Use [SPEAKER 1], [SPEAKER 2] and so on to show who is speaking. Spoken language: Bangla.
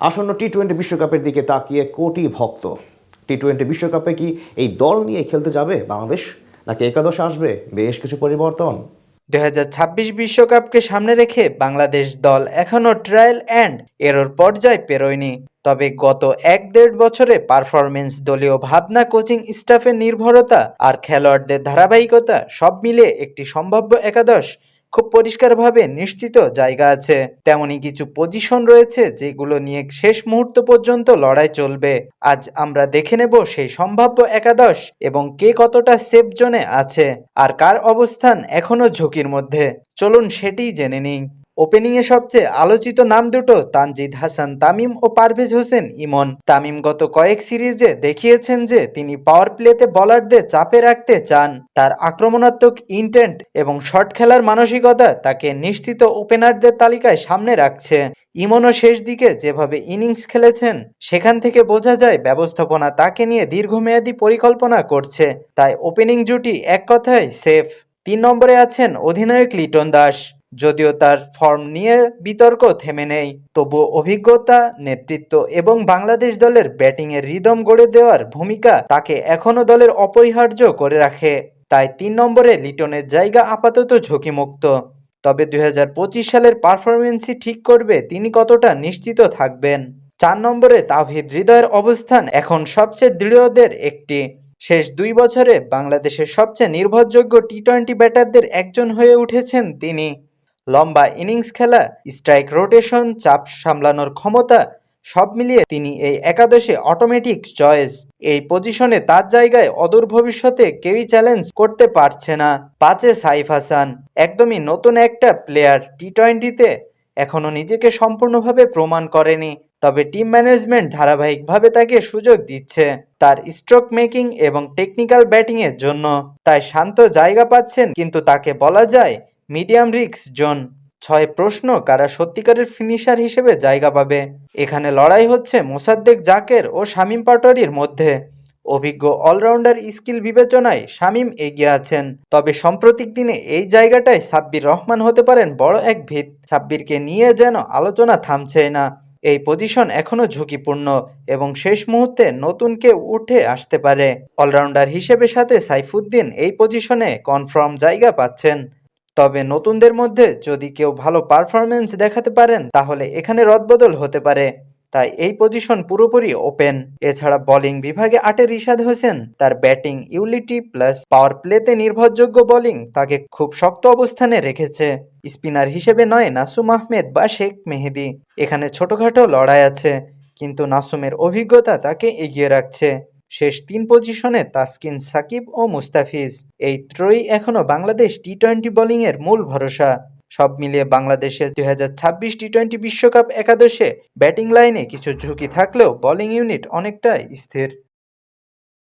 [SPEAKER 1] আসন্ন টি টোয়েন্টি বিশ্বকাপের দিকে তাকিয়ে কোটি ভক্ত। টি টোয়েন্টি বিশ্বকাপে কি এই দল নিয়ে খেলতে যাবে বাংলাদেশ? নাকি একাদশ আসবে? বেশ কিছু পরিবর্তন।
[SPEAKER 2] দুই বিশ্বকাপকে সামনে রেখে বাংলাদেশ দল এখনও ট্রায়াল অ্যান্ড এরর পর্যায়ে পেরোয়নি। তবে গত এক দেড় বছরে পারফরমেন্স দলীয় ভাবনা কোচিং স্টাফের নির্ভরতা আর খেলোয়াড়দের ধারাবাহিকতা সব মিলিয়ে একটি সম্ভাব্য একাদশ। খুব পরিষ্কারভাবে নিশ্চিত জায়গা আছে। তেমনই কিছু পজিশন রয়েছে যেগুলো নিয়ে শেষ মুহূর্ত পর্যন্ত লড়াই চলবে। আজ আমরা দেখে নেব সেই সম্ভাব্য একাদশ এবং কে কতটা সেফ জোনে আছে আর কার অবস্থান এখনও ঝুঁকির মধ্যে। চলুন সেটি জেনে নিই। ওপেনিংয়ে সবচেয়ে আলোচিত নাম দুটো তানজিদ হাসান, তামিম ও পারভেজ হোসেন ইমন। তামিম গত কয়েক সিরিজে দেখিয়েছেন যে তিনি পাওয়ার প্লেতে বলারদের চাপে রাখতে চান। তার আক্রমণাত্মক ইন্টেন্ট এবং শট খেলার মানসিকতা তাকে নিশ্চিত ওপেনারদের তালিকায় সামনে রাখছে। ইমনও শেষ দিকে যেভাবে ইনিংস খেলেছেন, সেখান থেকে বোঝা যায় ব্যবস্থাপনা তাকে নিয়ে দীর্ঘমেয়াদী পরিকল্পনা করছে। তাই ওপেনিং জুটি এক কথায় সেফ তিন নম্বরে আছেন অধিনায়ক লিটন দাস। যদিও তার ফর্ম নিয়ে বিতর্ক থেমে নেই তবু অভিজ্ঞতা, নেতৃত্ব এবং বাংলাদেশ দলের ব্যাটিংয়ের রিদম গড়ে দেওয়ার ভূমিকা তাকে এখনও দলের অপরিহার্য করে রাখে। তাই তিন নম্বরে লিটনের জায়গা আপাতত ঝুঁকিমুক্ত। তবে দু হাজার পঁচিশ সালের পারফরমেন্সই ঠিক করবে তিনি কতটা নিশ্চিত থাকবেন। চার নম্বরে তাওহিদ হৃদয়ের অবস্থান এখন সবচেয়ে দৃঢ়দের একটি। শেষ দুই বছরে বাংলাদেশের সবচেয়ে নির্ভরযোগ্য টি টোয়েন্টি ব্যাটারদের একজন হয়ে উঠেছেন তিনি। লম্বা ইনিংস খেলা, স্ট্রাইক রোটেশন, চাপ সামলানোর ক্ষমতা, সব মিলিয়ে তিনি এই একাদশে অটোমেটিক চয়েস এই পজিশনে তার জায়গায় অদূর ভবিষ্যতে কেউই চ্যালেঞ্জ করতে পারছে না পাঁচে সাইফ হাসান। একদমই নতুন একটা প্লেয়ার টি টোয়েন্টিতে এখনও নিজেকে সম্পূর্ণভাবে প্রমাণ করেনি, তবে টিম ম্যানেজমেন্ট ধারাবাহিকভাবে তাকে সুযোগ দিচ্ছে তার স্ট্রোক মেকিং এবং টেকনিক্যাল ব্যাটিংয়ের জন্য। তাই শান্ত জায়গা পাচ্ছেন, কিন্তু তাকে বলা যায় মিডিয়াম রিক্স, জোন। ছয় প্রশ্ন, কারা সত্যিকারের ফিনিশার হিসেবে জায়গা পাবে? এখানে লড়াই হচ্ছে মোসাদ্দেক জাকের ও শামীম পাটোয়ারির মধ্যে। অভিজ্ঞ অলরাউন্ডার স্কিল বিবেচনায় শামীম এগিয়ে আছেন। তবে সাম্প্রতিক দিনে এই জায়গাটায় সাব্বির রহমান হতে পারেন বড় এক ভিত সাব্বিরকে নিয়ে যেন আলোচনা থামছে না। এই পজিশন এখনও ঝুঁকিপূর্ণ এবং শেষ মুহূর্তে নতুন কেউ উঠে আসতে পারে। অলরাউন্ডার হিসেবে সাথে সাইফুদ্দিন এই পজিশনে কনফার্ম জায়গা পাচ্ছেন। তবে নতুনদের মধ্যে যদি কেউ ভালো পারফরমেন্স দেখাতে পারেন, তাহলে এখানে রদবদল হতে পারে। তাই এই পজিশন পুরোপুরি ওপেন এছাড়া বোলিং বিভাগে আটে রিশাদ হোসেন, তার ব্যাটিং ইউলিটি প্লাস পাওয়ার প্লেতে নির্ভরযোগ্য বোলিং তাকে খুব শক্ত অবস্থানে রেখেছে। স্পিনার হিসেবে নয়, নাসুম আহমেদ বা শেখ মেহেদি। এখানে ছোটখাটো লড়াই আছে, কিন্তু নাসুমের অভিজ্ঞতা তাকে এগিয়ে রাখছে। শেষ তিন পজিশনে তাসকিন সাকিব ও মুস্তাফিজ। এই ত্রয়ী এখনও বাংলাদেশ টি টোয়েন্টি বোলিংয়ের মূল ভরসা। সব মিলিয়ে বাংলাদেশের দুই হাজার ছাব্বিশ টি টোয়েন্টি বিশ্বকাপ একাদশে ব্যাটিং লাইনে কিছু ঝুঁকি থাকলেও বোলিং ইউনিট অনেকটাই স্থির।